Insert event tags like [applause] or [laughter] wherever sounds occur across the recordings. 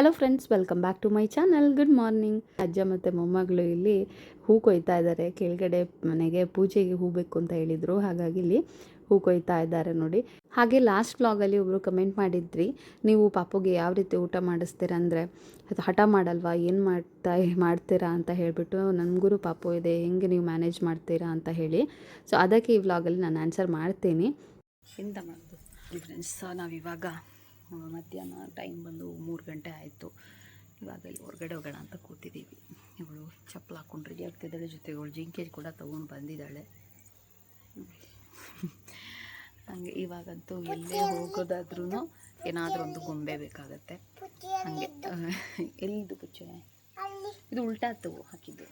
Hello friends welcome back to my channel good morning ಅಜ್ಜ ಮತ್ತು ಮೊಮ್ಮಗಳು ಇಲ್ಲಿ ಹೂ ಕೊಯ್ತಾ ಇದ್ದಾರೆ. ಕೆಳಗಡೆ ಮನೆಗೆ ಪೂಜೆಗೆ ಹೂ ಬೇಕು ಅಂತ ಹೇಳಿದರು. ಹಾಗಾಗಿ ಇಲ್ಲಿ ಹೂ ಕೊಯ್ತಾ ಇದ್ದಾರೆ ನೋಡಿ. ಹಾಗೆ ಲಾಸ್ಟ್ ವ್ಲಾಗಲ್ಲಿ ಒಬ್ಬರು ಕಮೆಂಟ್ ಮಾಡಿದ್ರಿ, ನೀವು ಪಾಪುಗೆ ಯಾವ ರೀತಿ ಊಟ ಮಾಡಿಸ್ತೀರ ಅಂದರೆ, ಅದು ಹಠ ಮಾಡಲ್ವಾ? ಏನು ಮಾಡ್ತಾ ಮಾಡ್ತೀರಾ ಅಂತ ಹೇಳಿಬಿಟ್ಟು ನನಗೂ ಪಾಪು ಇದೆ, ಹೆಂಗೆ ನೀವು ಮ್ಯಾನೇಜ್ ಮಾಡ್ತೀರಾ ಅಂತ ಹೇಳಿ. ಸೊ ಅದಕ್ಕೆ ಈ ವ್ಲಾಗಲ್ಲಿ ನಾನು ಆನ್ಸರ್ ಮಾಡ್ತೀನಿ. ಎಂತ ಮಾಡೋದು? ಫ್ರೆಂಡ್ಸ್ ಸೊ ನಾವಿವಾಗ ಮಧ್ಯಾಹ್ನ ಟೈಮ್ ಬಂದು ಮೂರು ಗಂಟೆ ಆಯಿತು. ಇವಾಗ ಇಲ್ಲಿ ಹೊರಗಡೆ ಹೋಗೋಣ ಅಂತ ಕೂತಿದ್ದೀವಿ. ಇವಳು ಚಪ್ಪಲ್ ಹಾಕೊಂಡು ರೆಡಿ ಆಗ್ತಿದ್ದಾಳೆ, ಜೊತೆಗೆ ಅವಳು ಜಿಂಕೆ ಕೂಡ ತೊಗೊಂಡು ಬಂದಿದ್ದಾಳೆ. ಹಂಗೆ ಇವಾಗಂತೂ ಎಲ್ಲೇ ಹೋಗೋದಾದ್ರೂ ಏನಾದರೂ ಒಂದು ಗೊಂಬೆ ಬೇಕಾಗತ್ತೆ. ಹಾಗೆ ಎಲ್ಲಿದು ಪುಚ್ಚೆ? ಇದು ಉಲ್ಟಾತು ಹಾಕಿದ್ದು.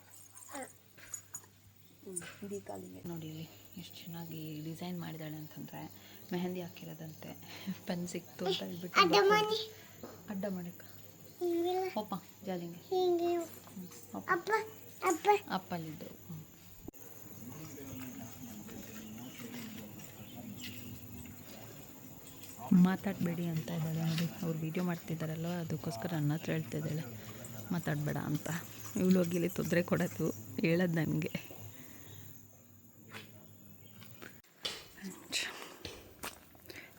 ಇಡೀ ಕಾಲಿಗೆ. ನೋಡಿ, ಎಷ್ಟು ಚೆನ್ನಾಗಿ ಡಿಸೈನ್ ಮಾಡಿದ್ದಾಳೆ ಅಂತಂದರೆ ಮೆಹಂದಿ ಹಾಕಿರೋದಂತೆ. ಪೆನ್ ಸಿಕ್ತು ಅಂತ ಹೇಳ್ಬಿಟ್ಟು ಅಡ್ಡ ಮಾಡಕ್ಕ. ಹೋಪ ಜಾಲಿಂಗೆ. ಅಪ್ಪಲ್ಲಿದ್ದರು. ಮಾತಾಡಬೇಡಿ ಅಂತ ಇದ್ದಾಳೆ. ನೋಡಿ ಅವ್ರು ವೀಡಿಯೋ ಮಾಡ್ತಿದ್ದಾರಲ್ವ? ಅದಕ್ಕೋಸ್ಕರ ನನ್ನ ಹತ್ರ ಹೇಳ್ತಿದ್ದಾಳೆ. ಮಾತಾಡಬೇಡ ಅಂತ. ಇವಳು ಹೋಗಿಲ್ಲಿ ತೊಂದರೆ ಕೊಡೋದು. ಹೇಳೋದು ನನಗೆ.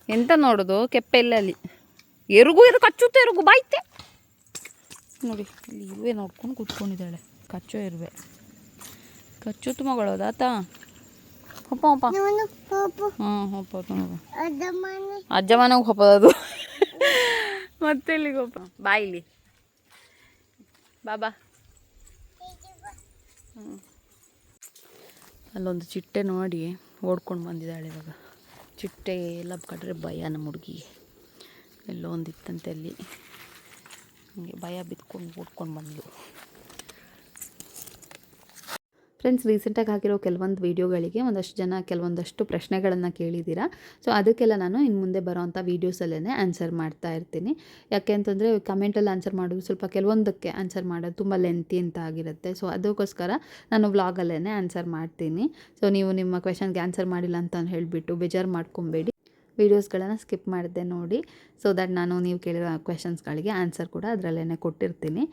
ಎಂತ ನೋಡೋದು? ಕೆಪ್ಪೆಲ್ಲಲ್ಲಿ. ಎರುಗು ಇದು ಕಚ್ಚುತ್ತೆ ಎರುಗು ಬಾಯ್ತೆ. ನೋಡಿ ಇಲ್ಲಿ ಇರುವೆ ನೋಡ್ಕೊಂಡು ಕೂತ್ಕೊಂಡಿದ್ದಾಳೆ. ಕಚ್ಚೋ ಇರುವೆ ಕಚ್ಚುತ್ತು ಮಗಳು ಅದಾತ? ಹೊಪ್ಪ ಹೊಪ್ಪ. ಹ್ಞೂ ಹೊಪ್ಪ ಅಜ್ಜ ಮನೆಗೆ ಹೊಪ್ಪದದು ಮತ್ತೆ ಇಲ್ಲಿಗೆ ಹೊಪ್ಪ. ಬಾ ಇಲ್ಲಿ. ಬಾಬಾ ಹ್ಞೂ ಅಲ್ಲೊಂದು ಚಿಟ್ಟೆ ನೋಡಿ ಓಡ್ಕೊಂಡು ಬಂದಿದ್ದಾಳೆ ಇವಾಗ. ಚಿಟ್ಟೆ ಎಲ್ಲ ಕಂಡ್ರೆ ಭಯ ನಮ್ಮ ಹುಡುಗಿಗೆ ಎಲ್ಲೋ ಅಲ್ಲಿ. ಹಂಗೆ ಭಯ ಬಿದ್ಕೊಂಡು ಓಡ್ಕೊಂಡು ಬಂದ್ಲು. ಫ್ರೆಂಡ್ಸ್ ರೀಸೆಂಟಾಗಿ ಹಾಕಿರೋ ಕೆಲವೊಂದು ವೀಡಿಯೋಗಳಿಗೆ ಒಂದಷ್ಟು ಜನ ಕೆಲವೊಂದಷ್ಟು ಪ್ರಶ್ನೆಗಳನ್ನು ಕೇಳಿದ್ದೀರಾ ಸೊ ಅದಕ್ಕೆಲ್ಲ ನಾನು ಇನ್ನು ಮುಂದೆ ಬರೋವಂಥ ವೀಡಿಯೋಸಲ್ಲೇ ಆನ್ಸರ್ ಮಾಡ್ತಾ ಇರ್ತೀನಿ. ಯಾಕೆ ಅಂತಂದರೆ ಕಮೆಂಟಲ್ಲಿ ಆನ್ಸರ್ ಮಾಡೋದು ಸ್ವಲ್ಪ ಕೆಲವೊಂದಕ್ಕೆ ಆನ್ಸರ್ ಮಾಡೋದು ತುಂಬ ಲೆಂತಿ ಅಂತ ಆಗಿರುತ್ತೆ. ಸೊ ಅದಕ್ಕೋಸ್ಕರ ನಾನು ವ್ಲಾಗಲ್ಲೇ ಆನ್ಸರ್ ಮಾಡ್ತೀನಿ. ಸೊ ನೀವು ನಿಮ್ಮ ಕ್ವೆಶನ್ಗೆ ಆನ್ಸರ್ ಮಾಡಿಲ್ಲ ಅಂತ ಹೇಳಿಬಿಟ್ಟು ಬೇಜಾರು ಮಾಡ್ಕೊಬೇಡಿ. ವೀಡಿಯೋಸ್ಗಳನ್ನು ಸ್ಕಿಪ್ ಮಾಡಿದೆ ನೋಡಿ. ಸೊ ದಟ್ ನಾನು ನೀವು ಕೇಳಿರೋ ಕ್ವೆಶನ್ಸ್ಗಳಿಗೆ ಆನ್ಸರ್ ಕೂಡ ಅದರಲ್ಲೇ ಕೊಟ್ಟಿರ್ತೀನಿ.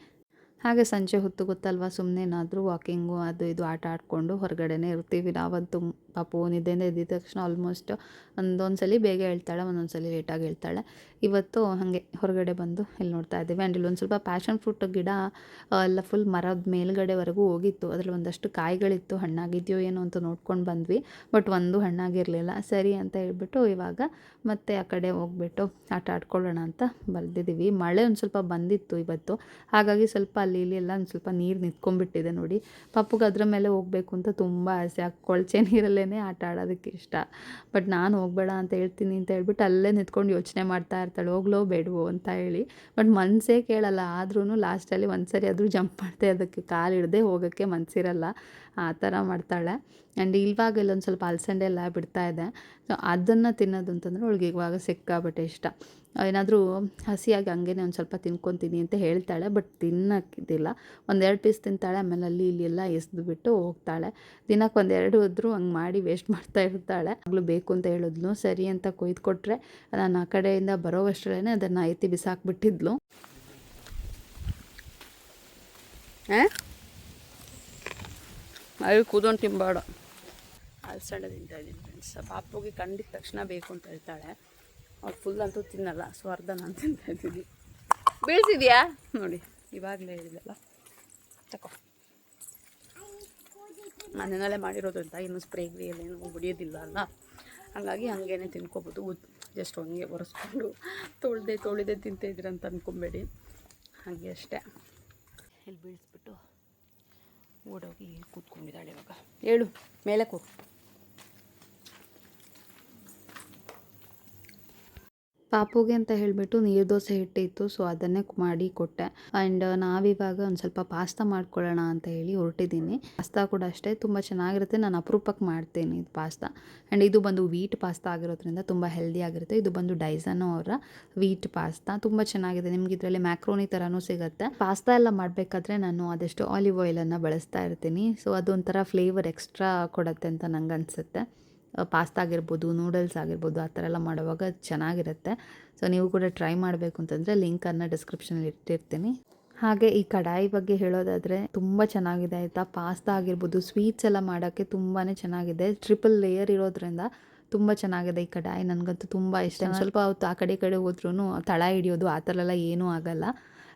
ಹಾಗೆ ಸಂಜೆ ಹೊತ್ತು ಗೊತ್ತಲ್ವಾ ಸುಮ್ಮನೆ ಏನಾದರೂ ವಾಕಿಂಗು ಅದು ಇದು ಆಟ ಆಡಿಕೊಂಡು ಹೊರಗಡೆನೇ ಇರ್ತೀವಿ. ನಾವಂತೂ ಪಾಪು ನಿದ್ದೆಯಿಂದ ಎದ್ದಿದ ತಕ್ಷಣ ಆಲ್ಮೋಸ್ಟ್ ಒಂದೊಂದು ಸಲ ಬೇಗ ಹೇಳ್ತಾಳೆ ಒಂದೊಂದು ಸಲ ಲೇಟಾಗಿ ಹೇಳ್ತಾಳೆ. ಇವತ್ತು ಹಾಗೆ ಹೊರಗಡೆ ಬಂದು ಇಲ್ಲಿ ನೋಡ್ತಾ ಇದ್ದೀವಿ. ಆ್ಯಂಡ್ ಇಲ್ಲೊಂದು ಸ್ವಲ್ಪ ಪ್ಯಾಷನ್ ಫ್ರೂಟ್ ಗಿಡ ಎಲ್ಲ ಫುಲ್ ಮರದ ಮೇಲ್ಗಡೆವರೆಗೂ ಹೋಗಿತ್ತು. ಅದರಲ್ಲಿ ಒಂದಷ್ಟು ಕಾಯಿಗಳಿತ್ತು, ಹಣ್ಣಾಗಿದೆಯೋ ಏನೋ ಅಂತ ನೋಡ್ಕೊಂಡು ಬಂದ್ವಿ. ಬಟ್ ಒಂದು ಹಣ್ಣಾಗಿರಲಿಲ್ಲ. ಸರಿ ಅಂತ ಹೇಳ್ಬಿಟ್ಟು ಇವಾಗ ಮತ್ತೆ ಆ ಕಡೆ ಹೋಗ್ಬಿಟ್ಟು ಆಟ ಆಡ್ಕೊಳ್ಳೋಣ ಅಂತ ಬರೆದಿದ್ದೀವಿ ಮಳೆ ಒಂದು ಸ್ವಲ್ಪ ಬಂದಿತ್ತು ಇವತ್ತು. ಹಾಗಾಗಿ ಸ್ವಲ್ಪ ಅಲ್ಲಿ ಇಲ್ಲಿ ಎಲ್ಲ ಒಂದು ಸ್ವಲ್ಪ ನೀರು ನಿಂತ್ಕೊಂಡ್ಬಿಟ್ಟಿದೆ ನೋಡಿ. ಪಪ್ಪಗೆ ಅದ್ರ ಮೇಲೆ ಹೋಗಬೇಕು ಅಂತ ತುಂಬ ಆಸೆ. ಆ ಕೊಳಚೆ ನೀರಲ್ಲೇ ಆಟ ಆಡೋದಕ್ಕೆ ಇಷ್ಟ. ಬಟ್ ನಾನು ಹೋಗಬೇಡ ಅಂತ ಹೇಳ್ತೀನಿ ಅಂತ ಹೇಳ್ಬಿಟ್ಟು ಅಲ್ಲೇ ನಿಂತ್ಕೊಂಡು ಯೋಚನೆ ಮಾಡ್ತಾ ಇರ್ತಾಳೆ. ಹೋಗ್ಲೋ ಬೇಡವೋ ಅಂತ ಹೇಳಿ. ಬಟ್ ಮನಸ್ಸೇ ಕೇಳಲ್ಲ. ಆದ್ರೂ ಲಾಸ್ಟಲ್ಲಿ ಒಂದು ಸರಿ ಆದರೂ ಜಂಪ್ ಮಾಡ್ತಾ ಅದಕ್ಕೆ ಕಾಲು ಹಿಡ್ದೆ ಹೋಗೋಕ್ಕೆ ಮನಸ್ಸಿರಲ್ಲ ಆ ಥರ ಮಾಡ್ತಾಳೆ. ಆ್ಯಂಡ್ ಇವಾಗ ಇಲ್ಲೊಂದು ಸ್ವಲ್ಪ ಅಲಸಂಡೆ ಎಲ್ಲ ಬಿಡ್ತಾ ಇದೆ. ಸೊ ಅದನ್ನು ತಿನ್ನೋದು ಅಂತಂದರೆ ಅವಳಿಗೆ ಇವಾಗ ಸಿಕ್ಕಾಬಟ್ಟೆ ಇಷ್ಟ. ಏನಾದರೂ ಹಸಿಯಾಗಿ ಹಂಗೇನೆ ಒಂದು ಸ್ವಲ್ಪ ತಿನ್ಕೊತೀನಿ ಅಂತ ಹೇಳ್ತಾಳೆ ಬಟ್ ತಿನ್ನೋಕ್ಕಿದ್ದಿಲ್ಲ ಒಂದೆರಡು ಪೀಸ್ ತಿಂತಾಳೆ, ಆಮೇಲೆ ಅಲ್ಲಿ ಇಲ್ಲಿ ಎಲ್ಲ ಎಸ್ದು ಬಿಟ್ಟು ಹೋಗ್ತಾಳೆ. ದಿನಕ್ಕೆ ಒಂದೆರಡು ಹೋದ್ರು ಹಂಗೆ ಮಾಡಿ ವೇಸ್ಟ್ ಮಾಡ್ತಾ ಇರ್ತಾಳೆ. ಆಗಲೂ ಬೇಕು ಅಂತ ಹೇಳಿದ್ಲು, ಸರಿ ಅಂತ ಕೊಯ್ದು ಕೊಟ್ಟರೆ ನಾನು ಆ ಕಡೆಯಿಂದ ಬರೋವಷ್ಟರೇ ಅದನ್ನು ಎತ್ತಿ ಬಿಸಾಕ್ಬಿಟ್ಟಿದ್ಲು. ಅಲ್ಲಿ ಕೂದೊಂಡು ತಿಂಬಾಡ ಅಲ್ಸಂಡೆ ತಿಂತಾ ಇದ್ದೀನಿ ಫ್ರೆಂಡ್ಸ್ ಪಾಪುಗೆ ಕಂಡಿದ ತಕ್ಷಣ ಬೇಕು ಅಂತ ಹೇಳ್ತಾಳೆ. ಅವ್ರು ಫುಲ್ ಅಂತೂ ತಿನ್ನಲ್ಲ ಸೊ ಅರ್ಧ ನಾನು ತಿಂತಾ ಇದ್ದೀನಿ. ಬೀಳ್ತಿದ್ಯಾ ನೋಡಿ, ಇವಾಗಲೇ ಹೇಳಿದಲ್ಲ ತಕೋ. ಮನೆಯಲ್ಲೇ ಅಂತ ಇನ್ನೂ ಸ್ಪ್ರೇ ಏನು ಹೊಡಿಯೋದಿಲ್ಲ ಅಲ್ಲ. ಹಾಗಾಗಿ ಹಂಗೇನೆ ತಿನ್ಕೋಬೋದು. ಜಸ್ಟ್ ಹಂಗೆ ಒರೆಸ್ಕೊಂಡು ತೊಳ್ದೆ, ತೊಳಿದೆ ತಿಂತಾಯಿದ್ರಿ ಅಂತ ಅಂದ್ಕೊಬೇಡಿ ಹಾಗೆ ಅಷ್ಟೇ. ಇಲ್ಲಿ ಬೀಳಿಸ್ಬಿಟ್ಟು ಓಡೋಗಿ ಕೂತ್ಕೊಂಡಿದ್ದಾಳೆ ಇವಾಗ. ಹೇಳು ಮೇಲೆ ಕೂ ಪಾಪುಗೆ ಅಂತ ಹೇಳಿಬಿಟ್ಟು ನೀರು ದೋಸೆ ಹಿಟ್ಟಿತ್ತು ಸೊ ಅದನ್ನೇ ಮಾಡಿ ಕೊಟ್ಟೆ. ಆ್ಯಂಡ್ ನಾವಿವಾಗ ಒಂದು ಸ್ವಲ್ಪ ಪಾಸ್ತಾ ಮಾಡ್ಕೊಳ್ಳೋಣ ಅಂತ ಹೇಳಿ ಹೊರಟಿದ್ದೀನಿ. ಪಾಸ್ತಾ ಕೂಡ ಅಷ್ಟೇ, ತುಂಬ ಚೆನ್ನಾಗಿರುತ್ತೆ. ನಾನು ಅಪರೂಪಕ್ಕೆ ಮಾಡ್ತೀನಿ ಇದು ಪಾಸ್ತಾ. ಆ್ಯಂಡ್ ಇದು ಬಂದು ವೀಟ್ ಪಾಸ್ತಾ ಆಗಿರೋದ್ರಿಂದ ತುಂಬ ಹೆಲ್ದಿ ಆಗಿರುತ್ತೆ. ಇದು ಬಂದು ಡೈಸನೋ ಅವರ ವೀಟ್ ಪಾಸ್ತಾ. ತುಂಬ ಚೆನ್ನಾಗಿದೆ. ನಿಮ್ಗೆ ಇದರಲ್ಲಿ ಮ್ಯಾಕ್ರೋನಿ ಥರನೂ ಸಿಗುತ್ತೆ. ಪಾಸ್ತಾ ಎಲ್ಲ ಮಾಡಬೇಕಾದ್ರೆ ನಾನು ಆದಷ್ಟು ಆಲಿವ್ ಆಯಿಲನ್ನು ಬಳಸ್ತಾ ಇರ್ತೀನಿ. ಸೊ ಅದೊಂಥರ ಫ್ಲೇವರ್ ಎಕ್ಸ್ಟ್ರಾ ಕೊಡುತ್ತೆ ಅಂತ ನಂಗೆ ಅನಿಸುತ್ತೆ ಪಾಸ್ತಾ ಆಗಿರ್ಬೋದು ನೂಡಲ್ಸ್ ಆಗಿರ್ಬೋದು ಆ ಥರ ಎಲ್ಲ ಮಾಡುವಾಗ ಚೆನ್ನಾಗಿರುತ್ತೆ. ಸೊ ನೀವು ಕೂಡ ಟ್ರೈ ಮಾಡಬೇಕು ಅಂತಂದರೆ ಲಿಂಕನ್ನು ಡಿಸ್ಕ್ರಿಪ್ಷನಲ್ಲಿ ಇಟ್ಟಿರ್ತೀನಿ. ಹಾಗೆ ಈ ಕಡಾಯಿ ಬಗ್ಗೆ ಹೇಳೋದಾದರೆ ತುಂಬ ಚೆನ್ನಾಗಿದೆ ಆಯಿತಾ. ಪಾಸ್ತಾ ಆಗಿರ್ಬೋದು ಸ್ವೀಟ್ಸ್ ಎಲ್ಲ ಮಾಡೋಕ್ಕೆ ತುಂಬಾ ಚೆನ್ನಾಗಿದೆ. ಟ್ರಿಪಲ್ ಲೇಯರ್ ಇರೋದ್ರಿಂದ ತುಂಬ ಚೆನ್ನಾಗಿದೆ ಈ ಕಡಾಯಿ. ನನಗಂತೂ ತುಂಬ ಇಷ್ಟ. ಸ್ವಲ್ಪ ಹೊತ್ತು ಆ ಕಡೆ ಕಡೆ ಹೋದ್ರೂ ತಳ ಹಿಡಿಯೋದು ಆ ಥರ ಎಲ್ಲ ಏನೂ ಆಗಲ್ಲ.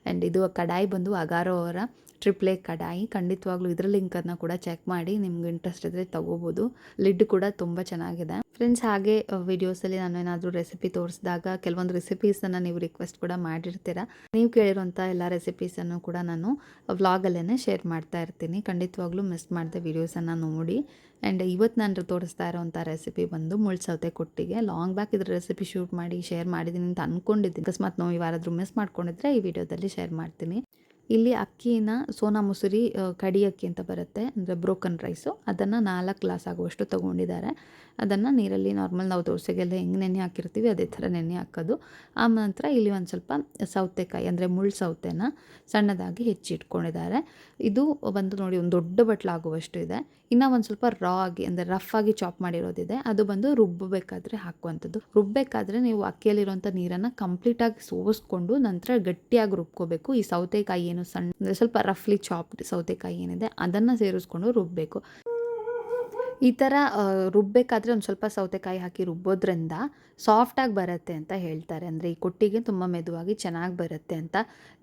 ಆ್ಯಂಡ್ ಇದು ಕಡಾಯಿ ಬಂದು ಅಗಾರೋ ಅವರ ಟ್ರಿಪ್ಲೆ ಕಡಾಯಿ. ಖಂಡಿತವಾಗ್ಲೂ ಇದರ ಲಿಂಕನ್ನು ಕೂಡ ಚೆಕ್ ಮಾಡಿ ನಿಮ್ಗೆ ಇಂಟ್ರೆಸ್ಟ್ ಇದ್ದರೆ ತಗೋಬೋದು. ಲಿಡ್ ಕೂಡ ತುಂಬ ಚೆನ್ನಾಗಿದೆ. ಫ್ರೆಂಡ್ಸ್, ಹಾಗೆ ವಿಡಿಯೋಸಲ್ಲಿ ನಾನು ಏನಾದರೂ ರೆಸಿಪಿ ತೋರಿಸಿದಾಗ ಕೆಲವೊಂದು ರೆಸಿಪೀಸನ್ನು ನೀವು ರಿಕ್ವೆಸ್ಟ್ ಕೂಡ ಮಾಡಿರ್ತೀರ? ನೀವು ಕೇಳಿರುವಂಥ ಎಲ್ಲ ರೆಸಿಪೀಸನ್ನು ಕೂಡ ನಾನು ವ್ಲಾಗಲ್ಲೇ ಶೇರ್ ಮಾಡ್ತಾ ಇರ್ತೀನಿ. ಖಂಡಿತವಾಗ್ಲೂ ಮಿಸ್ ಮಾಡಿದೆ ವೀಡಿಯೋಸನ್ನು ನೋಡಿ. ಆ್ಯಂಡ್ ಇವತ್ತು ನಾನು ತೋರಿಸ್ತಾ ಇರೋವಂಥ ರೆಸಿಪಿ ಬಂದು ಮುಳ್ಳು ಸೌತೆ ಕೊಟ್ಟಿಗೆ. ಲಾಂಗ್ ಬ್ಯಾಕ್ ಇದ್ರ ರೆಸಿಪಿ ಶೂಟ್ ಮಾಡಿ, ಶೇರ್ ಮಾಡಿದ್ದೀನಿ ಅಂತ ಅಂದ್ಕೊಂಡಿದ್ದೀನಿ ಅಕಸ್ಮಾತ್ ನಾವು ಯಾರಾದರೂ ಮಿಸ್ ಮಾಡ್ಕೊಂಡಿದ್ರೆ ಈ ವಿಡಿಯೋದಲ್ಲಿ ಶೇರ್ ಮಾಡ್ತೀನಿ. ಇಲ್ಲಿ ಅಕ್ಕಿನ ಸೋನಾ ಮುಸುರಿ ಕಡಿ ಅಕ್ಕಿ ಅಂತ ಬರುತ್ತೆ. ಅಂದರೆ ಬ್ರೋಕನ್ ರೈಸು. ಅದನ್ನು ನಾಲ್ಕು ಗ್ಲಾಸ್ ಆಗುವಷ್ಟು ತೊಗೊಂಡಿದ್ದಾರೆ. ಅದನ್ನು ನೀರಲ್ಲಿ ನಾರ್ಮಲ್ ನಾವು ದೋಸೆಗೆಲ್ಲ ಹೆಂಗೆ ನೆನೆ ಹಾಕಿರ್ತೀವಿ ಅದೇ ಥರ ನೆನೆ ಹಾಕೋದು. ಆ ನಂತರ ಇಲ್ಲಿ ಒಂದು ಸ್ವಲ್ಪ ಸೌತೆಕಾಯಿ ಅಂದರೆ ಮುಳ್ಳು ಸೌತೆನ ಸಣ್ಣದಾಗಿ ಹೆಚ್ಚಿಟ್ಕೊಂಡಿದ್ದಾರೆ ಇದು ಬಂದು ನೋಡಿ ಒಂದು ದೊಡ್ಡ ಬಟ್ಲಾಗುವಷ್ಟು ಇದೆ. ಇನ್ನು ಒಂದು ಸ್ವಲ್ಪ ರಾ ಆಗಿ ಅಂದರೆ ರಫ್ ಆಗಿ ಚಾಪ್ ಮಾಡಿರೋದಿದೆ. ಅದು ಬಂದು ರುಬ್ಬಬೇಕಾದ್ರೆ ಹಾಕುವಂಥದ್ದು. ರುಬ್ಬಬೇಕಾದ್ರೆ ನೀವು ಅಕ್ಕಿಯಲ್ಲಿರುವಂಥ ನೀರನ್ನು ಕಂಪ್ಲೀಟಾಗಿ ಸೋಸ್ಕೊಂಡು ನಂತರ ಗಟ್ಟಿಯಾಗಿ ರುಬ್ಕೋಬೇಕು. ಈ ಸೌತೆಕಾಯಿ ಏನು ಸಣ್ಣ ಅಂದರೆ ಸ್ವಲ್ಪ ರಫ್ಲಿ ಚಾಪ್ಡ್ ಸೌತೆಕಾಯಿ ಏನಿದೆ ಅದನ್ನು ಸೇರಿಸ್ಕೊಂಡು ರುಬ್ಬಬೇಕು ಈ ಥರ ರುಬ್ಬಬೇಕಾದ್ರೆ ಒಂದು ಸ್ವಲ್ಪ ಸೌತೆಕಾಯಿ ಹಾಕಿ ರುಬ್ಬೋದ್ರಿಂದ ಸಾಫ್ಟಾಗಿ ಬರುತ್ತೆ ಅಂತ ಹೇಳ್ತಾರೆ. ಅಂದರೆ ಈ ಕೊಟ್ಟಿಗೆ ತುಂಬ ಮೆದುವಾಗಿ ಚೆನ್ನಾಗಿ ಬರುತ್ತೆ ಅಂತ.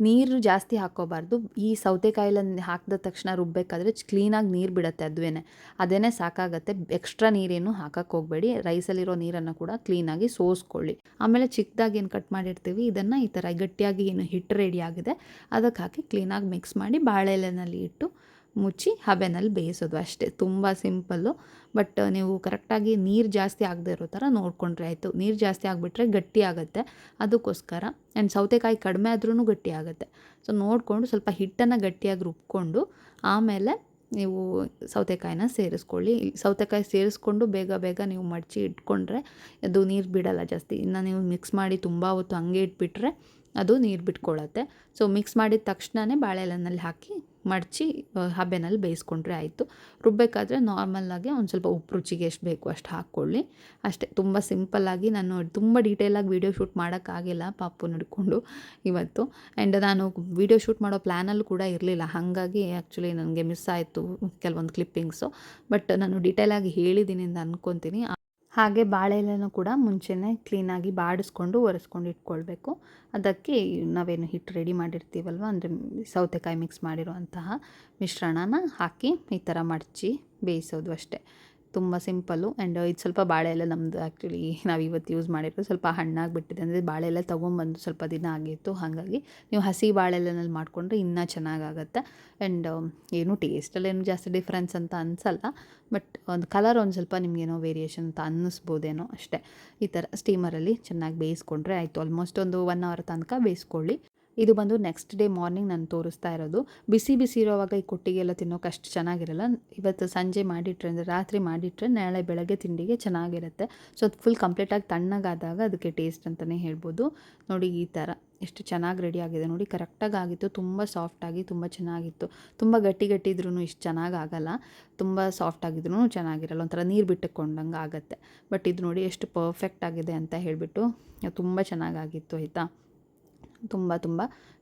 ನೀರು ಜಾಸ್ತಿ ಹಾಕ್ಕೋಬಾರ್ದು. ಈ ಸೌತೆಕಾಯಿಲ ಹಾಕಿದ ತಕ್ಷಣ ರುಬ್ಬಬೇಕಾದ್ರೆ ಕ್ಲೀನಾಗಿ ನೀರು ಬಿಡುತ್ತೆ ಅದುವೇ ಅದೇನೇ ಸಾಕಾಗತ್ತೆ. ಎಕ್ಸ್ಟ್ರಾ ನೀರೇನು ಹಾಕಕ್ಕೆ ಹೋಗಬೇಡಿ. ರೈಸಲ್ಲಿರೋ ನೀರನ್ನು ಕೂಡ ಕ್ಲೀನಾಗಿ ಸೋಸ್ಕೊಳ್ಳಿ. ಆಮೇಲೆ ಚಿಕ್ಕದಾಗಿ ಏನು ಕಟ್ ಮಾಡಿರ್ತೀವಿ, ಇದನ್ನು ಈ ಥರ ಗಟ್ಟಿಯಾಗಿ ಏನು ಹಿಟ್ಟು ರೆಡಿ ಆಗಿದೆ, ಅದಕ್ಕೆ ಹಾಕಿ ಕ್ಲೀನಾಗಿ ಮಿಕ್ಸ್ ಮಾಡಿ ಬಾಳೆ ಎಲೆನಲ್ಲಿ ಇಟ್ಟು ಮುಚ್ಚಿ ಹಬೆನಲ್ಲಿ ಬೇಯಿಸೋದು ಅಷ್ಟೇ. ತುಂಬ ಸಿಂಪಲ್ಲು. ಬಟ್ ನೀವು ಕರೆಕ್ಟಾಗಿ ನೀರು ಜಾಸ್ತಿ ಆಗದೆ ಇರೋ ಥರ ನೋಡಿಕೊಂಡ್ರೆ ಆಯಿತು. ನೀರು ಜಾಸ್ತಿ ಆಗಿಬಿಟ್ರೆ ಗಟ್ಟಿ ಆಗುತ್ತೆ. ಅದಕ್ಕೋಸ್ಕರ ಆ್ಯಂಡ್ ಸೌತೆಕಾಯಿ ಕಡಿಮೆ ಆದ್ರೂ ಗಟ್ಟಿ ಆಗುತ್ತೆ. ಸೊ ನೋಡಿಕೊಂಡು ಸ್ವಲ್ಪ ಹಿಟ್ಟನ್ನು ಗಟ್ಟಿಯಾಗಿ ರುಬ್ಕೊಂಡು ಆಮೇಲೆ ನೀವು ಸೌತೆಕಾಯಿನ ಸೇರಿಸ್ಕೊಳ್ಳಿ. ಸೌತೆಕಾಯಿ ಸೇರಿಸ್ಕೊಂಡು ಬೇಗ ಬೇಗ ನೀವು ಮಡಚಿ ಇಟ್ಕೊಂಡ್ರೆ ಅದು ನೀರು ಬಿಡಲ್ಲ ಜಾಸ್ತಿ. ಇನ್ನು ನೀವು ಮಿಕ್ಸ್ ಮಾಡಿ ತುಂಬ ಹೊತ್ತು ಹಂಗೆ ಇಟ್ಬಿಟ್ರೆ ಅದು ನೀರು ಬಿಟ್ಕೊಳ್ಳುತ್ತೆ ಸೊ ಮಿಕ್ಸ್ ಮಾಡಿದ ತಕ್ಷಣವೇ ಬಾಳೆ ಎಲೆನಲ್ಲಿ ಹಾಕಿ ಮಡಚಿ ಹಬೆನಲ್ಲಿ ಬೇಯಿಸ್ಕೊಂಡ್ರೆ ಆಯಿತು. ರುಬ್ಬಬೇಕಾದ್ರೆ ನಾರ್ಮಲ್ಲಾಗಿ ಒಂದು ಸ್ವಲ್ಪ ಉಪ್ಪು ರುಚಿಗೆ ಎಷ್ಟು ಬೇಕು ಅಷ್ಟು ಹಾಕ್ಕೊಳ್ಳಿ. ಅಷ್ಟೇ, ತುಂಬ ಸಿಂಪಲ್ಲಾಗಿ ನಾನು ತುಂಬ ಡೀಟೇಲಾಗಿ ವೀಡಿಯೋ ಶೂಟ್ ಮಾಡೋಕ್ಕಾಗಿಲ್ಲ ಪಾಪು ನಡ್ಕೊಂಡು ಇವತ್ತು. ಆ್ಯಂಡ್ ನಾನು ವೀಡಿಯೋ ಶೂಟ್ ಮಾಡೋ ಪ್ಲ್ಯಾನಲ್ಲೂ ಕೂಡ ಇರಲಿಲ್ಲ. ಹಾಗಾಗಿ ಆ್ಯಕ್ಚುಲಿ ನನಗೆ ಮಿಸ್ ಆಯಿತು ಕೆಲವೊಂದು ಕ್ಲಿಪ್ಪಿಂಗ್ಸು ಬಟ್ ನಾನು ಡೀಟೇಲಾಗಿ ಹೇಳಿದ್ದೀನಿ ಅಂತ ಅಂದ್ಕೊತೀನಿ ಹಾಗೆ ಬಾಳೆ ಕೂಡ ಮುಂಚೆನೇ ಕ್ಲೀನಾಗಿ ಬಾಡಿಸ್ಕೊಂಡು ಒರೆಸ್ಕೊಂಡು ಇಟ್ಕೊಳ್ಬೇಕು. ಅದಕ್ಕೆ ನಾವೇನು ಹಿಟ್ಟು ರೆಡಿ ಮಾಡಿರ್ತೀವಲ್ವ? ಅಂದರೆ ಸೌತೆಕಾಯಿ ಮಿಕ್ಸ್ ಮಾಡಿರುವಂತಹ ಮಿಶ್ರಣನ ಹಾಕಿ ಈ ಥರ ಮಡಚಿ ಬೇಯಿಸೋದು ಅಷ್ಟೇ. ತುಂಬ ಸಿಂಪಲ್ಲು ಆ್ಯಂಡ್ ಇದು ಸ್ವಲ್ಪ ಬಾಳೆ ಎಲ್ಲ ನಮ್ಮದು ಆ್ಯಕ್ಚುಲಿ ನಾವು ಇವತ್ತು ಯೂಸ್ ಮಾಡಿರೋದು ಸ್ವಲ್ಪ ಹಣ್ಣಾಗಿ ಬಿಟ್ಟಿದೆ ಅಂದರೆ ಬಾಳೆ ಎಲ್ಲ ತೊಗೊಂಬಂದು ಸ್ವಲ್ಪ ದಿನ ಆಗಿತ್ತು. ಹಾಗಾಗಿ ನೀವು ಹಸಿ ಬಾಳೆ ಎಲೆನಲ್ಲಿ ಮಾಡಿಕೊಂಡ್ರೆ ಇನ್ನೂ ಚೆನ್ನಾಗಾಗತ್ತೆ. ಆ್ಯಂಡ್ ಏನು ಟೇಸ್ಟಲ್ಲೇನು ಜಾಸ್ತಿ ಡಿಫ್ರೆನ್ಸ್ ಅಂತ ಅನಿಸಲ್ಲ. ಬಟ್ ಒಂದು ಕಲರ್ ಒಂದು ಸ್ವಲ್ಪ ನಿಮಗೇನೋ ವೇರಿಯೇಷನ್ ಅಂತ ಅನ್ನಿಸ್ಬೋದೇನೋ ಅಷ್ಟೇ. ಈ ಥರ ಸ್ಟೀಮರಲ್ಲಿ ಚೆನ್ನಾಗಿ ಬೇಯಿಸ್ಕೊಂಡ್ರೆ ಆಯಿತು. ಆಲ್ಮೋಸ್ಟ್ ಒಂದು ಒನ್ ಅವರ್ ತನಕ ಬೇಯಿಸ್ಕೊಳ್ಳಿ. ಇದು ಬಂದು ನೆಕ್ಸ್ಟ್ ಡೇ ಮಾರ್ನಿಂಗ್ ನಾನು ತೋರಿಸ್ತಾ ಇರೋದು. ಬಿಸಿ ಬಿಸಿ ಇರೋವಾಗ ಈ ಕೊಟ್ಟಿಗೆ ಎಲ್ಲ ತಿನ್ನೋಕೆ ಅಷ್ಟು ಚೆನ್ನಾಗಿರಲ್ಲ. ಇವತ್ತು ಸಂಜೆ ಮಾಡಿಟ್ರೆ ಅಂದರೆ ರಾತ್ರಿ ಮಾಡಿಟ್ರೆ ನಾಳೆ ಬೆಳಗ್ಗೆ ತಿಂಡಿಗೆ ಚೆನ್ನಾಗಿರುತ್ತೆ. ಸೊ ಅದು ಫುಲ್ ಕಂಪ್ಲೀಟಾಗಿ ತಣ್ಣಗಾದಾಗ ಅದಕ್ಕೆ ಟೇಸ್ಟ್ ಅಂತಲೇ ಹೇಳ್ಬೋದು. ನೋಡಿ ಈ ಥರ ಎಷ್ಟು ಚೆನ್ನಾಗಿ ರೆಡಿ ಆಗಿದೆ ನೋಡಿ. ಕರೆಕ್ಟಾಗಿ ಆಗಿತ್ತು. ತುಂಬ ಸಾಫ್ಟಾಗಿ ತುಂಬ ಚೆನ್ನಾಗಿತ್ತು. ತುಂಬ ಗಟ್ಟಿ ಗಟ್ಟಿ ಇದ್ರೂ ಇಷ್ಟು ಚೆನ್ನಾಗಿ ಆಗಲ್ಲ. ತುಂಬ ಸಾಫ್ಟ್ ಆಗಿದ್ರೂ ಚೆನ್ನಾಗಿರಲ್ಲ. ಒಂಥರ ನೀರು ಬಿಟ್ಟುಕೊಂಡಂಗೆ ಆಗುತ್ತೆ. ಬಟ್ ಇದು ನೋಡಿ ಎಷ್ಟು ಪರ್ಫೆಕ್ಟ್ ಆಗಿದೆ ಅಂತ ಹೇಳಿಬಿಟ್ಟು ತುಂಬ ಚೆನ್ನಾಗಾಗಿತ್ತು ಆಯಿತಾ? ತುಂಬ ತುಂಬ.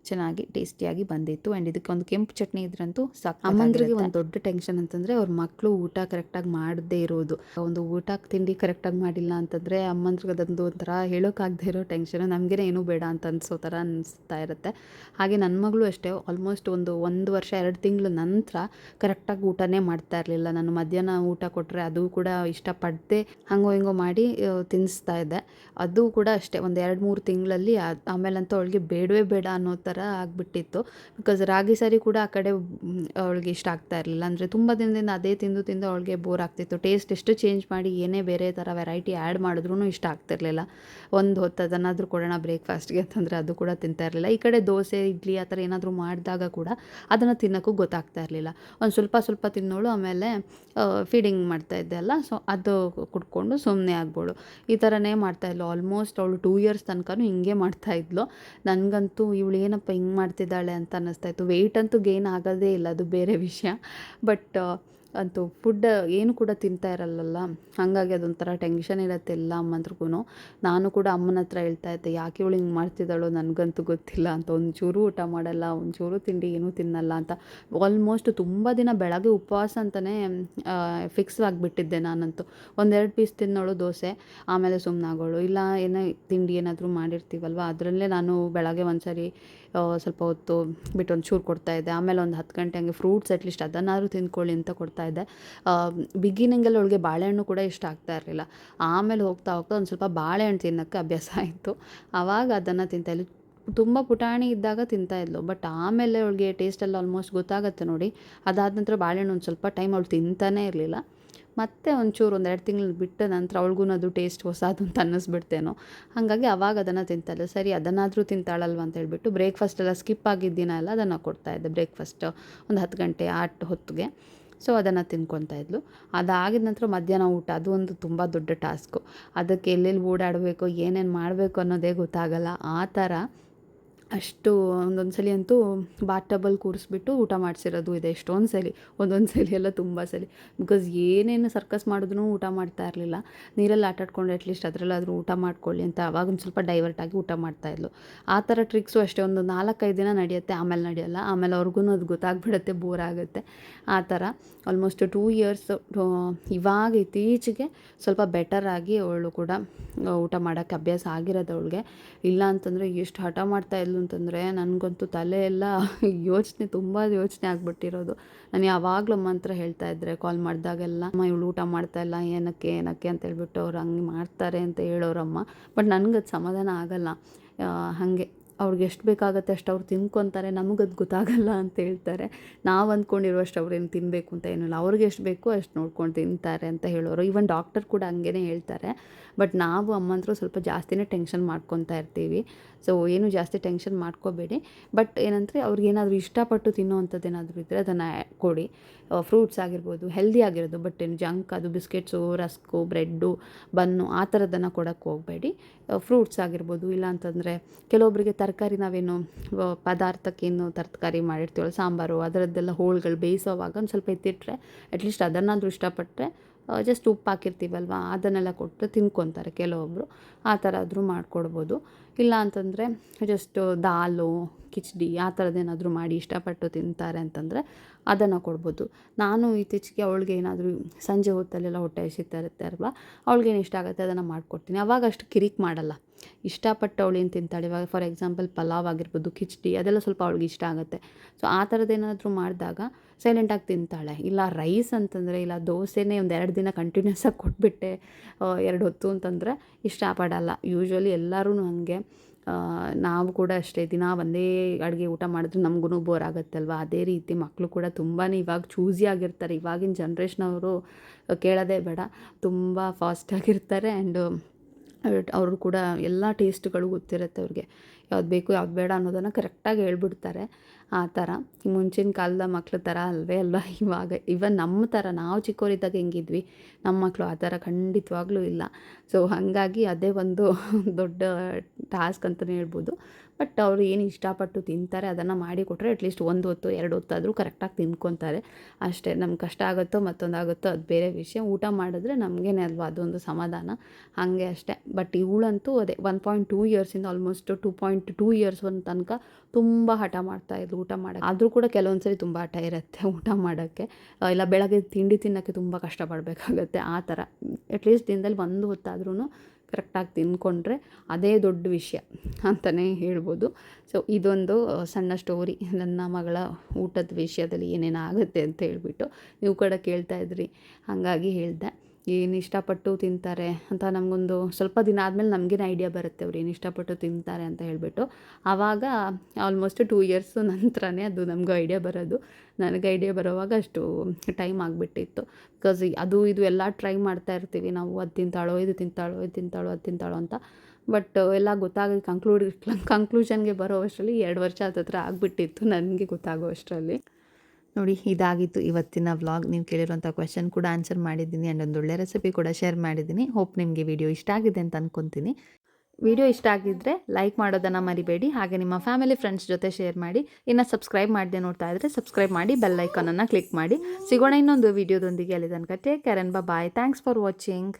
ಚೆನ್ನಾಗಿ ಟೇಸ್ಟಿಯಾಗಿ ಬಂದಿತ್ತು. ಆ್ಯಂಡ್ ಇದಕ್ಕೆ ಒಂದು ಕೆಂಪು ಚಟ್ನಿ ಇದ್ರಂತೂ ಸಾಕು ಅಮ್ಮಂದ್ರಿಗೆ ಒಂದು ದೊಡ್ಡ ಟೆನ್ಷನ್ ಅಂತಂದರೆ ಅವ್ರ ಮಕ್ಕಳು ಊಟ ಕರೆಕ್ಟಾಗಿ ಮಾಡದೇ ಇರೋದು. ಒಂದು ಊಟ ತಿಂಡಿ ಕರೆಕ್ಟಾಗಿ ಮಾಡಿಲ್ಲ ಅಂತಂದರೆ ಅಮ್ಮಂದ್ರಿಗೆ ಅದೊಂದು ಒಂಥರ ಹೇಳೋಕ್ಕಾಗದೇ ಇರೋ ಟೆನ್ಷನ್ ನಮಗೇನೆ ಏನೂ ಬೇಡ ಅಂತ ಅನ್ಸೋ ಥರ ಅನಿಸ್ತಾ ಇರುತ್ತೆ. ಹಾಗೆ ನನ್ನ ಮಗಳು ಅಷ್ಟೇ ಆಲ್ಮೋಸ್ಟ್ ಒಂದು ಒಂದು ವರ್ಷ ಎರಡು ತಿಂಗಳ ನಂತರ ಕರೆಕ್ಟಾಗಿ ಊಟನೇ ಮಾಡ್ತಾ ಇರಲಿಲ್ಲ. ನಾನು ಮಧ್ಯಾಹ್ನ ಊಟ ಕೊಟ್ಟರೆ ಅದು ಕೂಡ ಇಷ್ಟಪಡದೆ ಹಂಗೋ ಹಿಂಗೋ ಮಾಡಿ ತಿನ್ನಿಸ್ತಾ ಇದ್ದೆ. ಅದು ಕೂಡ ಅಷ್ಟೇ ಒಂದು ಎರಡು ಮೂರು ತಿಂಗಳಲ್ಲಿ ಆಮೇಲಂತೂ ಅವಳಿಗೆ ಬೇಡವೇ ಬೇಡ ಅನ್ನೋ ಥರ ಆಗಿಬಿಟ್ಟಿತ್ತು. ಬಿಕಾಸ್ ರಾಗಿ ಸಾರಿ ಕೂಡ ಆ ಕಡೆ ಅವಳಿಗೆ ಇಷ್ಟ ಆಗ್ತಾ ಇರಲಿಲ್ಲ. ಅಂದರೆ ತುಂಬ ದಿನದಿಂದ ಅದೇ ತಿಂದು ತಿಂದು ಅವಳಿಗೆ ಬೋರ್ ಆಗ್ತಿತ್ತು. ಟೇಸ್ಟ್ ಎಷ್ಟು ಚೇಂಜ್ ಮಾಡಿ ಏನೇ ಬೇರೆ ಥರ ವೆರೈಟಿ ಆ್ಯಡ್ ಮಾಡಿದ್ರೂ ಇಷ್ಟ ಆಗ್ತಿರ್ಲಿಲ್ಲ. ಒಂದು ಹೊತ್ತು ಅದನ್ನಾದರೂ ಕೊಡೋಣ ಬ್ರೇಕ್ಫಾಸ್ಟ್ಗೆ ಅಂತಂದರೆ ಅದು ಕೂಡ ತಿಂತಾ ಇರಲಿಲ್ಲ. ಈ ಕಡೆ ದೋಸೆ, ಇಡ್ಲಿ ಆ ಥರ ಏನಾದರೂ ಮಾಡಿದಾಗ ಕೂಡ ಅದನ್ನು ತಿನ್ನೋಕ್ಕೂ ಗೊತ್ತಾಗ್ತಾ ಇರಲಿಲ್ಲ. ಒಂದು ಸ್ವಲ್ಪ ಸ್ವಲ್ಪ ತಿನ್ನೋಳು, ಆಮೇಲೆ ಫೀಡಿಂಗ್ ಮಾಡ್ತಾ ಇದ್ದೆ ಅಲ್ಲ. ಸೊ ಅದು ಕುಡ್ಕೊಂಡು ಸುಮ್ಮನೆ ಆಗ್ಬೋಳು. ಈ ಥರನೇ ಮಾಡ್ತಾ ಇದ್ಲು. ಆಲ್ಮೋಸ್ಟ್ ಅವಳು ಟೂ ಇಯರ್ಸ್ ತನಕನೂ ಹಿಂಗೆ ಮಾಡ್ತಾ ಇದ್ಲು. ನನಗಂತೂ ಇವಳು ಏನಪ್ಪ ಹಿಂಗೆ ಮಾಡ್ತಿದ್ದಾಳೆ ಅಂತ ಅನ್ನಿಸ್ತಾ ಇತ್ತು. ವೆಯ್ಟ್ ಅಂತೂ ಗೇನ್ ಆಗೋದೇ ಇಲ್ಲ ಅದು ಬೇರೆ ವಿಷಯ. ಬಟ್ ಅಂತೂ ಫುಡ್ ಏನು ಕೂಡ ತಿಂತಾ ಇರಲ್ಲಲ್ಲ, ಹಾಗಾಗಿ ಅದೊಂಥರ ಟೆನ್ಷನ್ ಇರುತ್ತೆ ಎಲ್ಲ ಅಮ್ಮಂದ್ರಿಗೂ ನಾನು ಕೂಡ ಅಮ್ಮನ ಹತ್ರ ಹೇಳ್ತಾ ಇದ್ದೆ, ಯಾಕೆ ಇವಳು ಹಿಂಗೆ ಮಾಡ್ತಿದ್ದಾಳೋ ನನಗಂತೂ ಗೊತ್ತಿಲ್ಲ ಅಂತ, ಒಂಚೂರು ಊಟ ಮಾಡಲ್ಲ, ಒಂಚೂರು ತಿಂಡಿ ಏನೂ ತಿನ್ನಲ್ಲ ಅಂತ. ಆಲ್ಮೋಸ್ಟ್ ತುಂಬ ದಿನ ಬೆಳಗ್ಗೆ ಉಪವಾಸ ಅಂತಲೇ ಫಿಕ್ಸ್ ಆಗಿಬಿಟ್ಟಿದ್ದೆ ನಾನಂತೂ. ಒಂದೆರಡು ಪೀಸ್ ತಿನ್ನೋಳು ದೋಸೆ, ಆಮೇಲೆ ಸುಮ್ಮನಾಗೋಳು ಇಲ್ಲ, ಏನೇ ತಿಂಡಿ ಏನಾದರೂ ಮಾಡಿರ್ತೀವಲ್ವ, ಅದರಲ್ಲೇ ನಾನು ಬೆಳಗ್ಗೆ ಒಂದು ಸರಿ ಸ್ವಲ್ಪ ಹೊತ್ತು ಬಿಟ್ಟು ಒಂದು ಚೂರು ಕೊಡ್ತಾಯಿದ್ದೆ ಆಮೇಲೆ ಒಂದು ಹತ್ತು ಗಂಟೆ ಹಂಗೆ ಫ್ರೂಟ್ಸ್ ಅಟ್ಲೀಸ್ಟ್ ಅದನ್ನಾದ್ರೂ ತಿಂದ್ಕೊಳ್ಳಿ ಅಂತ ಕೊಡ್ತಾಯಿದ್ದೆ ಬಿಗಿನಿಂಗಲ್ಲಿ ಅವಳಿಗೆ ಬಾಳೆಹಣ್ಣು ಕೂಡ ಇಷ್ಟ ಆಗ್ತಾ ಇರಲಿಲ್ಲ. ಆಮೇಲೆ ಹೋಗ್ತಾ ಹೋಗ್ತಾ ಒಂದು ಸ್ವಲ್ಪ ಬಾಳೆಹಣ್ಣು ತಿನ್ನೋಕ್ಕೆ ಅಭ್ಯಾಸ ಆಯಿತು. ಆವಾಗ ಅದನ್ನು ತಿಂತಾಯಿದ್ಲು ತುಂಬ ಪುಟಾಣಿ ಇದ್ದಾಗ ತಿಂತಾಯಿದ್ಲು ಬಟ್ ಆಮೇಲೆ ಅವಳಿಗೆ ಟೇಸ್ಟೆಲ್ಲ ಆಲ್ಮೋಸ್ಟ್ ಗೊತ್ತಾಗುತ್ತೆ ನೋಡಿ. ಅದಾದ ನಂತರ ಬಾಳೆಹಣ್ಣು ಒಂದು ಸ್ವಲ್ಪ ಟೈಮ್ ಅವಳು ತಿಂತಾನೇ ಇರಲಿಲ್ಲ. ಮತ್ತೆ ಒಂಚೂರು ಒಂದು ಎರಡು ತಿಂಗಳು ಬಿಟ್ಟ ನಂತರ ಅವಳಿಗೂ ಅದು ಟೇಸ್ಟ್ ಹೊಸದು ಅಂತ ಅನ್ನಿಸ್ಬಿಡ್ತೇನೋ. ಹಾಗಾಗಿ ಅವಾಗ ಅದನ್ನು ತಿಂತಾಯಿಲ್ಲ ಸರಿ, ಅದನ್ನಾದರೂ ತಿಂತಾಳಲ್ವ ಅಂತ ಹೇಳ್ಬಿಟ್ಟು ಬ್ರೇಕ್ಫಾಸ್ಟ್ ಎಲ್ಲ ಸ್ಕಿಪ್ ಆಗಿದ್ದಿನ ಎಲ್ಲ ಅದನ್ನು ಕೊಡ್ತಾಯಿದ್ದೆ ಬ್ರೇಕ್ಫಾಸ್ಟ್ ಒಂದು ಹತ್ತು ಗಂಟೆ, ಆಟ ಹೊತ್ತಿಗೆ. ಸೊ ಅದನ್ನು ತಿನ್ಕೊತಾ ಇದ್ಲು. ಅದಾಗಿದ ನಂತರ ಮಧ್ಯಾಹ್ನ ಊಟ, ಅದು ಒಂದು ತುಂಬ ದೊಡ್ಡ ಟಾಸ್ಕು. ಅದಕ್ಕೆ ಎಲ್ಲೆಲ್ಲಿ ಓಡಾಡಬೇಕು, ಏನೇನು ಮಾಡಬೇಕು ಅನ್ನೋದೇ ಗೊತ್ತಾಗಲ್ಲ. ಆ ಥರ ಅಷ್ಟು ಒಂದೊಂದು ಸಲ ಅಂತೂ ಬಾತ್ ಟಬಲ್ಲಿ ಕೂರಿಸ್ಬಿಟ್ಟು ಊಟ ಮಾಡಿಸಿರೋದು ಇದೆ ಎಷ್ಟೊಂದು ಸಲ ಒಂದೊಂದು ಸಲ ಎಲ್ಲ ತುಂಬ ಸಲ ಬಿಕಾಸ್ ಏನೇನು ಸರ್ಕಸ್ ಮಾಡಿದ್ರೂ ಊಟ ಮಾಡ್ತಾ ಇರಲಿಲ್ಲ. ನೀರಲ್ಲಿ ಆಟಾಡ್ಕೊಂಡು ಅಟ್ಲೀಸ್ಟ್ ಅದರಲ್ಲಾದರೂ ಊಟ ಮಾಡ್ಕೊಳ್ಳಿ ಅಂತ ಅವಾಗ ಒಂದು ಸ್ವಲ್ಪ ಡೈವರ್ಟ್ ಆಗಿ ಊಟ ಮಾಡ್ತಾಯಿದ್ಲು ಆ ಥರ ಟ್ರಿಕ್ಸು ಅಷ್ಟೇ, ಒಂದು ನಾಲ್ಕೈದು ದಿನ ನಡೆಯುತ್ತೆ, ಆಮೇಲೆ ನಡೆಯಲ್ಲ. ಆಮೇಲೆ ಅವ್ರಿಗೂ ಅದು ಗೊತ್ತಾಗ್ಬಿಡುತ್ತೆ ಬೋರ್ ಆಗುತ್ತೆ. ಆ ಥರ ಆಲ್ಮೋಸ್ಟ್ ಟೂ ಇಯರ್ಸ್ ಇವಾಗ ಇತ್ತೀಚೆಗೆ ಸ್ವಲ್ಪ ಬೆಟರ್ ಆಗಿ ಅವಳು ಕೂಡ ಊಟ ಮಾಡೋಕ್ಕೆ ಅಭ್ಯಾಸ ಆಗಿರೋದು ಅವಳಿಗೆ. ಇಲ್ಲ ಅಂತಂದರೆ ಎಷ್ಟು ಹಠ ಮಾಡ್ತಾ ಇದ್ಲು ಅಂತಂದರೆ ನನಗಂತೂ ತಲೆ ಎಲ್ಲ [laughs] ಯೋಚನೆ, ತುಂಬ ಯೋಚನೆ ಆಗ್ಬಿಟ್ಟಿರೋದು. ನಾನು ಯಾವಾಗಲೂ ಅಮ್ಮ ಹತ್ರ ಹೇಳ್ತಾ ಇದ್ದರೆ ಕಾಲ್ ಮಾಡಿದಾಗೆಲ್ಲ, ಅಮ್ಮ, ಇವಳು ಊಟ ಮಾಡ್ತಾ ಇಲ್ಲ, ಏನಕ್ಕೆ ಏನಕ್ಕೆ? ಅಂತ ಹೇಳ್ಬಿಟ್ಟು ಅವ್ರು ಹಂಗೆ ಮಾಡ್ತಾರೆ ಅಂತ ಹೇಳೋರಮ್ಮ. ಬಟ್ ನನಗೆ ಸಮಾಧಾನ ಆಗಲ್ಲ. ಹಾಗೆ. ಅವ್ರಿಗೆ ಎಷ್ಟು ಬೇಕಾಗುತ್ತೆ ಅಷ್ಟು ಅವ್ರು ತಿನ್ಕೊತಾರೆ, ನಮಗದು ಗೊತ್ತಾಗಲ್ಲ ಅಂತ ಹೇಳ್ತಾರೆ. ನಾವು ಅಂದ್ಕೊಂಡಿರುವಷ್ಟು ಅವ್ರೇನು ತಿನ್ನಬೇಕು ಅಂತ ಏನಿಲ್ಲ, ಅವ್ರಿಗೆ ಎಷ್ಟು ಬೇಕೋ ಅಷ್ಟು ನೋಡ್ಕೊಂಡು ತಿಂತಾರೆ ಅಂತ ಹೇಳೋರು. ಈವನ್ ಡಾಕ್ಟರ್ ಕೂಡ ಹಂಗೇ ಹೇಳ್ತಾರೆ. ಬಟ್ ನಾವು ಅಮ್ಮಂದ್ರು ಸ್ವಲ್ಪ ಜಾಸ್ತಿನೇ ಟೆನ್ಷನ್ ಮಾಡ್ಕೊತಾ ಇರ್ತೀವಿ. ಸೊ ಏನು ಜಾಸ್ತಿ ಟೆನ್ಷನ್ ಮಾಡ್ಕೋಬೇಡಿ. ಬಟ್ ಏನಂದರೆ ಅವ್ರಿಗೇನಾದರೂ ಇಷ್ಟಪಟ್ಟು ತಿನ್ನೋವಂಥದ್ದು ಏನಾದರೂ ಇದ್ದರೆ ಅದನ್ನು ಕೊಡಿ. ಫ್ರೂಟ್ಸ್ ಆಗಿರ್ಬೋದು ಹೆಲ್ದಿ ಆಗಿರೋದು ಬಟ್ ಏನು ಜಂಕ್ ಅದು ಬಿಸ್ಕೆಟ್ಸು ರಸ್ಕು ಬ್ರೆಡ್ಡು ಬನ್ನು ಆ ಥರದ್ದನ್ನು ಕೊಡೋಕ್ಕೆ ಹೋಗಬೇಡಿ. ಫ್ರೂಟ್ಸ್ ಆಗಿರ್ಬೋದು ಇಲ್ಲ ಅಂತಂದರೆ ಕೆಲವೊಬ್ಬರಿಗೆ ತರಕಾರಿ ನಾವೇನು ಪದಾರ್ಥಕ್ಕೇನು ತರಕಾರಿ ಮಾಡಿರ್ತೀವಲ್ಲ, ಸಾಂಬಾರು, ಅದರದ್ದೆಲ್ಲ ಹೋಳುಗಳು ಬೇಯಿಸೋವಾಗ ಒಂದು ಸ್ವಲ್ಪ ಎತ್ತಿಟ್ರೆ ಅಟ್ಲೀಸ್ಟ್ ಅದನ್ನಾದರೂ ಇಷ್ಟಪಟ್ಟರೆ ಜಸ್ಟ್ ಉಪ್ಪು ಹಾಕಿರ್ತೀವಲ್ವ, ಅದನ್ನೆಲ್ಲ ಕೊಟ್ಟು ತಿನ್ಕೊತಾರೆ ಕೆಲವೊಬ್ಬರು ಆ ಥರ ಆದರೂ ಮಾಡಿಕೊಡ್ಬೋದು. ಇಲ್ಲ ಅಂತಂದರೆ ಜಸ್ಟ್ ದಾಲು, ಕಿಚಡಿ, ಆ ಥರದ್ದೇನಾದರೂ ಮಾಡಿ ಇಷ್ಟಪಟ್ಟು ತಿಂತಾರೆ ಅಂತಂದರೆ, ಅದನ್ನು ಕೊಡ್ಬೋದು. ನಾನು ಇತ್ತೀಚೆಗೆ ಅವಳಿಗೆ ಏನಾದರೂ, ಸಂಜೆ ಹೊತ್ತಲ್ಲೆಲ್ಲ ಹೊಟ್ಟೆ ಹಸಿತಾ ಇರುತ್ತೆ ಅಲ್ವಾ, ಅವಳಿಗೇನು ಇಷ್ಟ ಆಗುತ್ತೆ ಅದನ್ನು ಮಾಡಿಕೊಡ್ತೀನಿ. ಅವಾಗ ಅಷ್ಟು ಕಿರಿಕ್ ಮಾಡಲ್ಲ. ಇಷ್ಟಪಟ್ಟು ಅವಳು ಏನು ತಿಂತಾಳೆ? ಇವಾಗ ಫಾರ್ ಎಕ್ಸಾಂಪಲ್ ಪಲಾವ್ ಆಗಿರ್ಬೋದು, ಕಿಚಡಿ ಅದೆಲ್ಲ ಸ್ವಲ್ಪ ಅವಳಿಗೆ ಇಷ್ಟ ಆಗುತ್ತೆ. ಸೊ ಆ ಥರದ್ದೇನಾದರೂ ಮಾಡಿದಾಗ ಸೈಲೆಂಟಾಗಿ ತಿಂತಾಳೆ. ಇಲ್ಲ ರೈಸ್ ಅಂತಂದರೆ, ಇಲ್ಲ ದೋಸೆನೇ ಒಂದು ಎರಡು ದಿನ ಕಂಟಿನ್ಯೂಸ್ ಆಗಿ ಕೊಟ್ಬಿಟ್ಟೆ ಎರಡು ಹೊತ್ತು ಅಂತಂದರೆ ಇಷ್ಟಪಡಲ್ಲ. ಯೂಶ್ವಲಿ ಎಲ್ಲರೂ ಹಾಗೆ. ನಾವು ಕೂಡ ಅಷ್ಟೇ, ದಿನ ಒಂದೇ ಅಡುಗೆ ಊಟ ಮಾಡಿದ್ರೆ ನಮಗೂ ಬೋರ್ ಆಗುತ್ತಲ್ವ? ಅದೇ ರೀತಿ ಮಕ್ಕಳು ಕೂಡ ತುಂಬಾ ಇವಾಗ ಚೂಸಿ ಆಗಿರ್ತಾರೆ. ಇವಾಗಿನ ಜನ್ರೇಷ್ನವರು ಕೇಳೋದೇ ಬೇಡ. ತುಂಬ ಫಾಸ್ಟಾಗಿರ್ತಾರೆ ಆ್ಯಂಡ್ ಅವರು ಕೂಡ ಎಲ್ಲ ಟೇಸ್ಟ್ಗಳು ಗೊತ್ತಿರುತ್ತೆ ಅವ್ರಿಗೆ. ಯಾವ್ದು ಬೇಕು, ಯಾವ್ದು ಬೇಡ ಅನ್ನೋದನ್ನು ಕರೆಕ್ಟಾಗಿ ಹೇಳ್ಬಿಡ್ತಾರೆ. ಆ ಥರ. ಮುಂಚಿನ ಕಾಲದ ಮಕ್ಳ ಥರ ಅಲ್ವೇ ಅಲ್ವಾ? [laughs] ಇವಾಗ ಇವನ್ ನಮ್ಮ ಥರ, ನಾವು ಚಿಕ್ಕವರಿದ್ದಾಗ ಹೆಂಗಿದ್ವಿ? ನಮ್ಮ ಮಕ್ಕಳು ಆ ಥರ ಖಂಡಿತವಾಗ್ಲೂ ಇಲ್ಲ. ಸೊ ಹಾಗಾಗಿ ಅದೇ ಒಂದು [laughs] ದೊಡ್ಡ ಟಾಸ್ಕ್ ಅಂತಲೇ ಹೇಳ್ಬೋದು. ಬಟ್ ಅವರು ಏನು ಇಷ್ಟಪಟ್ಟು ತಿಂತಾರೆ, ಅದನ್ನು ಮಾಡಿ ಕೊಟ್ಟರೆ ಅಟ್ಲೀಸ್ಟ್ ಒಂದು ಹೊತ್ತು, ಎರಡು ಹೊತ್ತಾದರೂ ಕರೆಕ್ಟಾಗಿ ತಿನ್ಕೊತಾರೆ. ಅಷ್ಟೇ ನಮ್ಗೆ ಕಷ್ಟ ಆಗುತ್ತೋ ಮತ್ತೊಂದು ಆಗುತ್ತೋ ಅದು ಬೇರೆ ವಿಷಯ. ಊಟ ಮಾಡಿದ್ರೆ ನಮಗೇನೆ ಅಲ್ವಾ ಅದೊಂದು ಸಮಾಧಾನ? ಹಾಗೆ ಅಷ್ಟೇ. ಬಟ್ ಇವಳಂತೂ ಅದೇ one point two ಇಯರ್ಸಿಂದ almost two point two years ಒಂದು ತನಕ ತುಂಬ ಹಠ ಮಾಡ್ತಾಯಿದ್ರು ಊಟ ಮಾಡೋಕ್ಕೆ. ಆದರೂ ಕೂಡ ಕೆಲವೊಂದು ಸರಿ ತುಂಬ ಹಠ ಇರುತ್ತೆ ಊಟ ಮಾಡೋಕ್ಕೆ. ಇಲ್ಲ ಬೆಳಗ್ಗೆ ತಿಂಡಿ ತಿನ್ನೋಕ್ಕೆ ತುಂಬ ಕಷ್ಟಪಡಬೇಕಾಗತ್ತೆ ಆ ಥರ. ಅಟ್ಲೀಸ್ಟ್ ದಿನದಲ್ಲಿ ಒಂದು ಹೊತ್ತಾದ್ರೂ ಕರೆಕ್ಟಾಗಿ ತಿಂದ್ಕೊಂಡ್ರೆ ಅದೇ ದೊಡ್ಡ ವಿಷಯ ಅಂತಲೇ ಹೇಳ್ಬೋದು. ಸೊ ಇದೊಂದು ಸಣ್ಣ ಸ್ಟೋರಿ ನನ್ನ ಮಗಳ ಊಟದ ವಿಷಯದಲ್ಲಿ ಏನೇನು ಆಗುತ್ತೆ ಅಂತ ಹೇಳಿಬಿಟ್ಟು ನೀವು ಕೂಡ ಕೇಳ್ತಾ ಇದ್ರಿ. ಹಾಗಾಗಿ ಹೇಳಿದೆ. ಏನು ಇಷ್ಟಪಟ್ಟು ತಿಂತಾರೆ ಅಂತ ನಮಗೊಂದು ಸ್ವಲ್ಪ ದಿನ ಆದಮೇಲೆ ನಮಗೇನು ಐಡಿಯಾ ಬರುತ್ತೆ ಅವ್ರು ಏನು ಇಷ್ಟಪಟ್ಟು ತಿಂತಾರೆ ಅಂತ ಹೇಳಿಬಿಟ್ಟು. ಆವಾಗ ಆಲ್ಮೋಸ್ಟ್ ಟೂ ಇಯರ್ಸ್ ನಂತರನೇ ಅದು ನಮಗೂ ಐಡಿಯಾ ಬರೋದು. ನನಗೆ ಐಡಿಯಾ ಬರೋವಾಗ ಅಷ್ಟು ಟೈಮ್ ಆಗಿಬಿಟ್ಟಿತ್ತು. ಬಿಕಾಸ್ ಅದು ಇದು ಎಲ್ಲ ಟ್ರೈ ಮಾಡ್ತಾ ಇರ್ತೀವಿ ನಾವು, ಅದು ತಿಂತಾಳೋ, ಇದು ತಿಂತಾಳೋ ಇದು ತಿಂತಾಳೋ, ಅದು ತಿಂತಾಳೋ ಅಂತ. ಬಟ್ ಎಲ್ಲ ಗೊತ್ತಾಗಿ ಕಂಕ್ಲೂಡ್ ಕಂಕ್ಲೂಷನ್ಗೆ ಬರೋ ಅಷ್ಟರಲ್ಲಿ ಎರಡು ವರ್ಷ ಹತ್ರ ಆಗಿಬಿಟ್ಟಿತ್ತು ನನಗೆ ಗೊತ್ತಾಗೋ ಅಷ್ಟರಲ್ಲಿ. ನೋಡಿ, ಇದಾಗಿತ್ತು ಇವತ್ತಿನ ವ್ಲಾಗ್. ನೀವು ಕೇಳಿರುವಂಥ ಕ್ವೆಶನ್ ಕೂಡ ಆನ್ಸರ್ ಮಾಡಿದ್ದೀನಿ. ಆ್ಯಂಡ್ ಒಂದು ಒಳ್ಳೆ ರೆಸಿಪಿ ಕೂಡ ಶೇರ್ ಮಾಡಿದ್ದೀನಿ. ಹೋಪ್ ನಿಮಗೆ ವಿಡಿಯೋ ಇಷ್ಟ ಆಗಿದೆ ಅಂತ ಅಂದ್ಕೊತೀನಿ ವಿಡಿಯೋ ಇಷ್ಟ ಆಗಿದ್ದರೆ ಲೈಕ್ ಮಾಡೋದನ್ನು ಮರಿಬೇಡಿ. ಹಾಗೆ ನಿಮ್ಮ ಫ್ಯಾಮಿಲಿ ಫ್ರೆಂಡ್ಸ್ ಜೊತೆ ಶೇರ್ ಮಾಡಿ. ಇನ್ನು ಸಬ್ಸ್ಕ್ರೈಬ್ ಮಾಡದೆ ನೋಡ್ತಾ ಇದ್ದರೆ ಸಬ್ಸ್ಕ್ರೈಬ್ ಮಾಡಿ ಬೆಲ್ ಐಕಾನನ್ನು ಕ್ಲಿಕ್ ಮಾಡಿ. ಸಿಗೋಣ ಇನ್ನೊಂದು ವಿಡಿಯೋದೊಂದಿಗೆ ಅಲ್ಲಿ ತನಕ take care and bye thanks for watching